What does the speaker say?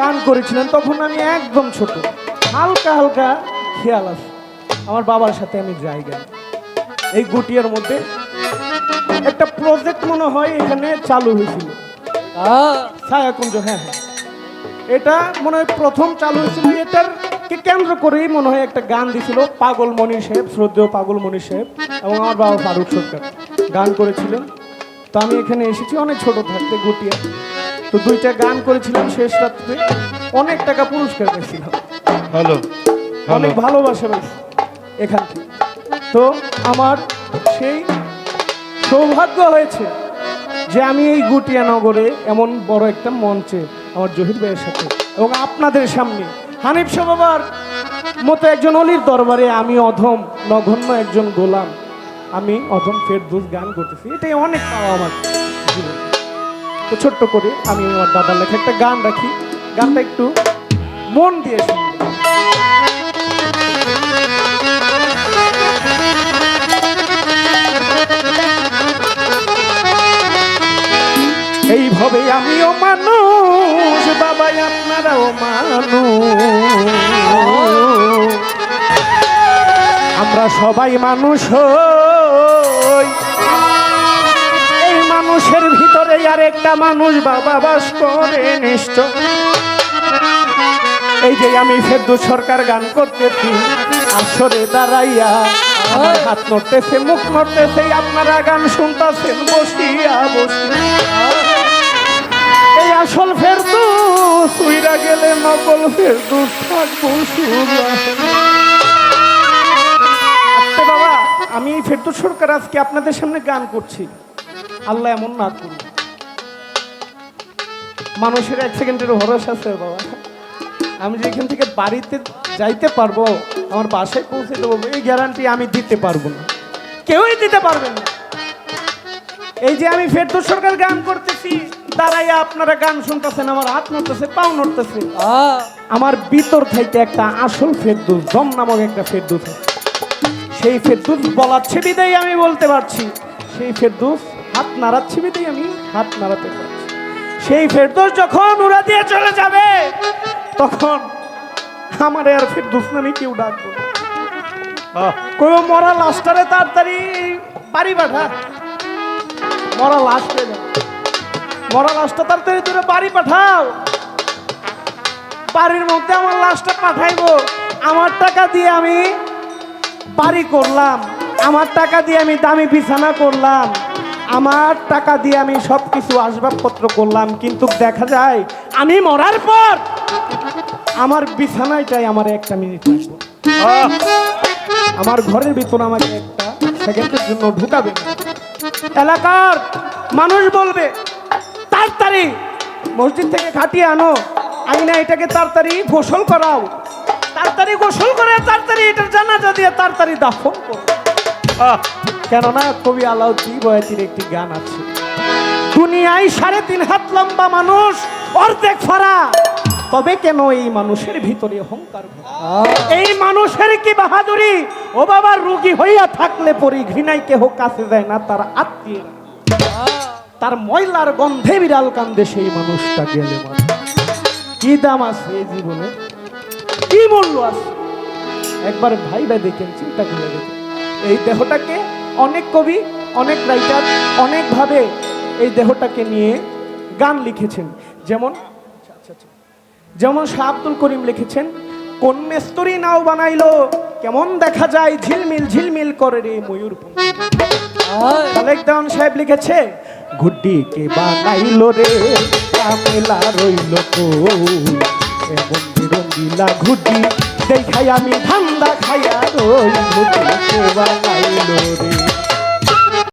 গান করেছিলেন, তখন আমি একদম ছোট। হালকা হালকা খেয়াল আছে। আমার বাবার সাথে আমি যাই গান। এই গুটিয়ার মধ্যে একটা প্রজেক্ট মনে হয় এখানে চালু হয়েছিল। ছায়াকুঞ্জ হ্যাঁ হ্যাঁ। এটা মনে হয় প্রথম চালু হয়েছিল। এটার কে কেন্দ্র করেই মনে হয় একটা গান দিছিল পাগল মণি সাহেব, শ্রদ্ধেয় পাগল মণি সাহেব এবং আমার বাবা ফারুক সরকার। গান করেছিলেন। তো আমি এখানে এসেছি, অনেক ছোট থাকতে গুটিয়া। তো দুইটা গান করেছিলাম শেষ রাত্রে। অনেক টাকা পুরস্কার পেয়েছিলাম হ্যালো অনেক ভালোবাসা পেয়েছি এখান থেকে। তো আমার সেই সৌভাগ্য হয়েছে যে আমি এই গুটিয়া নগরে এমন বড় একটা মঞ্চে আমার জহির ভাইয়ের সাথে এবং আপনাদের সামনে হানিফ বাবার মতো একজন অলির দরবারে আমি অধম নগণ্য একজন গোলাম আমি অধম ফেরদুস গান করতেছি। এটাই অনেক পাওয়া আমার। তো ছোট্ট করে আমি আমার দাদার লেখা একটা গান রাখি। গানটা একটু মন দিয়ে এইভাবে আমিও মানুষ, বাবাই আপনারাও মানুষ। আমরা সবাই মানুষ আর একটা মানুষ বাবা বাস করে নিশ্চয়। এই যে আমি ফেরদু সরকার গান করতেছি আসরে দাঁড়াইয়া হাত নড়তেছে, মুখ নড়তেছে, আপনারা গান শুনতেছেন, বসিয়া বসিয়া। এই আসল ফেরদু সুইরা গেলে নকল ফেরদু থাকব আচ্ছা বাবা, আমি ফেরদু সরকার আজকে আপনাদের সামনে গান করছি। আল্লাহ এমন না করুন মানুষের এক সেকেন্ডের ভরসা আছে বাবা। আমি যে এখান থেকে বাড়িতে যাইতে পারব আমার বাসায় পৌঁছে দেবো এই গ্যারান্টি আমি দিতে পারব না। কেউই দিতে পারবেন না। এই যে আমি ফেরদৌস সরকার গান করতেছি দাঁড়াইয়া আপনারা গান শুনতেছেন আমার হাত নড়তেছে পাও নড়তেছে। আমার ভিতর থেকে একটা আসল ফেরদুস দম নামক একটা ফেরদুস। সেই ফেরদুস বলাচ্ছে বিদায় আমি বলতে পারছি সেই ফেরদুস হাত নাড়াচ্ছে বিদায় আমি হাত নাড়াতে পারছি সেই ফেরদৌস যখন উড়া দিয়ে চলে যাবে তখন আমার আর ফেরদুস নামে কেউ ডাকবো। কোনো মরা লাশটারে তাড়াতাড়ি বাড়ি পাঠা। মরা যাবে। মরা লাশটা তাড়াতাড়ি তোরে বাড়ি পাঠাও। বাড়ির মধ্যে আমার লাশটা পাঠাইবো। আমার টাকা দিয়ে আমি বাড়ি করলাম। আমার টাকা দিয়ে আমি দামি বিছানা করলাম। আমার টাকা দিয়ে আমি সব কিছু আসবাবপত্র করলাম কিন্তু দেখা যায় আমি মরার পর আমার বিছানাটাই আমার একটা মিনিট আমার ঘরের ভিতর আমাকে একটা সেকেন্ডের জন্য ঢুকাবে। এলাকার মানুষ বলবে তাড়াতাড়ি মসজিদ থেকে খাটিয়ে আনো। আইনা এটাকে তাড়াতাড়ি গোসল করাও। তাড়াতাড়ি গোসল করে তাড়াতাড়ি এটার জানাজা দিয়ে তাড়াতাড়ি দাফন করো। কেননা কবি আলাউদ্দিন বয়াতির একটি গান আছে দুনিয়ায় সাড়ে তিন হাত লম্বা মানুষ অর্ধেক ফারা তবে কেন এই মানুষের ভিতরে অহংকার? এই মানুষের কি বাহাদুরি? ও বাবা রুগী হইয়া থাকলে পরি ঘৃণাই কেহ কাছে যায় না তার আত্মীয়। তার ময়লার গন্ধে বিড়াল কান্দে সেই মানুষটা গেলে কি দাম আছে এই জীবনে? কি মূল্য আছে? একবার ভাই ভাই দেখেন চিন্তা করে দেখেন। এই দেহটাকে অনেক কবি অনেক রাইটার অনেকভাবে এই দেহটাকে নিয়ে গান লিখেছেন। যেমন। যেমন শাহ আব্দুল করিম লিখেছেন কোন মেস্তরি নাও বানাইলো কেমন দেখা যায় ঝিলমিল ঝিলমিল করে রে ময়ূর খালেক সাহেব লিখেছে গুড্ডি কে বানাইলো রে কামেলা রইল তো এমন রঙ্গিলা ঘুটি দেখাই আমি ধান্দা খাইয়া রই ঘুটি সেবা বানাইলো রে।